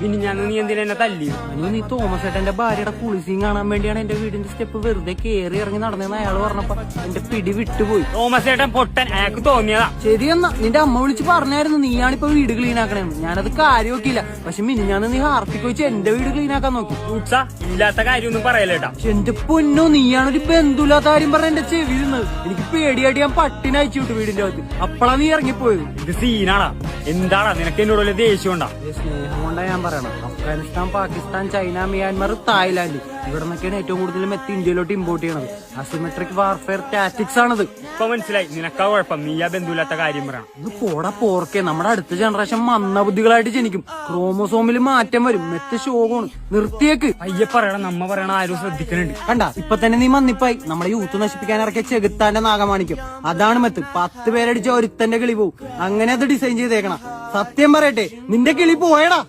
പിന്നെ ഞാൻ നീ എന്തിനാ എന്നെ തല്ലി? നീ തോമസ് ഏട്ടന്റെ ഭാര്യയുടെ കുളിസീൻ കാണാൻ വേണ്ടിയാണ് എന്റെ വീടിന്റെ സ്റ്റെപ്പ് വെറുതെ കേറി ഇറങ്ങി നടന്നെന്ന് അയാൾ പറഞ്ഞപ്പോ എന്റെ പിടി വിട്ടുപോയി. തോമസ് ഏട്ടൻ പൊട്ടൻ. അയാൾക്ക് തോന്നിയതാ. ശരിയെന്നാ നിന്റെ അമ്മ വിളിച്ച് പറഞ്ഞായിരുന്നു നീയാണിപ്പോ വീട് ക്ലീൻ ആക്കണേന്ന്. ഞാനത് കാര്യം നോക്കിയില്ല പക്ഷെ മിനിഞ്ഞാന്ന് നീ ഹാർപ്പിക്ക് വെച്ച് എന്റെ വീട് ക്ലീൻ ആക്കാൻ നോക്കി. ഇല്ലാത്ത കാര്യമൊന്നും പറയലേട്ടാ എന്റെ പൊന്നോ നീയാണൊരു ബന്ധുല്ലാത്ത കാര്യം പറഞ്ഞ എന്റെ ചെവി നിന്ന് എനിക്ക് പേടിയായിട്ട് ഞാൻ പട്ടിനെ അയച്ചു വിട്ടു വീടിന്റെ അകത്ത്. അപ്പളാ നീ ഇറങ്ങിപ്പോയത്. ഇത് സീനാടാ എന്താടാ നിനക്ക് എന്നോട് വലിയ ദേഷ്യം ഉണ്ടാ? സ്നേഹം കൊണ്ടാ ഞാൻ പറയണം. Afghanistan Pakistan China Myanmar Thailand. ഇവിടെ നിന്നൊക്കെയാണ് ഏറ്റവും കൂടുതൽ എത്തി ഇന്ത്യയിലോട്ട് ഇമ്പോർട്ട് ചെയ്യണത്. അസിമെട്രിക് വാർഫെയർ ടാറ്റിക്സ് ആണത്. ഇപ്പൊ മനസ്സിലായി. നിനക്കാ കുഴപ്പം. നീ ആ ബന്ധുല്ലാത്ത കാര്യം പറയണം ഇത് പോടാ പോർക്കെ. നമ്മുടെ അടുത്ത ജനറേഷൻ മന്ദബുദ്ധികളായിട്ട് ജനിക്കും. ക്രോമോസോമിൽ മാറ്റം വരും. മെത്ത് ശോകമാണ്. നിർത്തിയേക്ക്. അയ്യ പറയണം. നമ്മ പറയണ ആരും ശ്രദ്ധിക്കണുണ്ട് കണ്ട ഇപ്പൊ തന്നെ നീ മന്നിപ്പായി. നമ്മളെ യൂത്ത് നശിപ്പിക്കാൻ ഇറക്കിയ ചെകുത്താന്റെ നാഗമാണിക്കും അതാണ് മെത്ത്. പത്ത് പേരടിച്ച ഒരുത്തന്റെ കിളി പോവും അങ്ങനെ അത് ഡിസൈൻ ചെയ്തേക്കണം. സത്യം പറയട്ടെ നിന്റെ കിളി പോയടാ.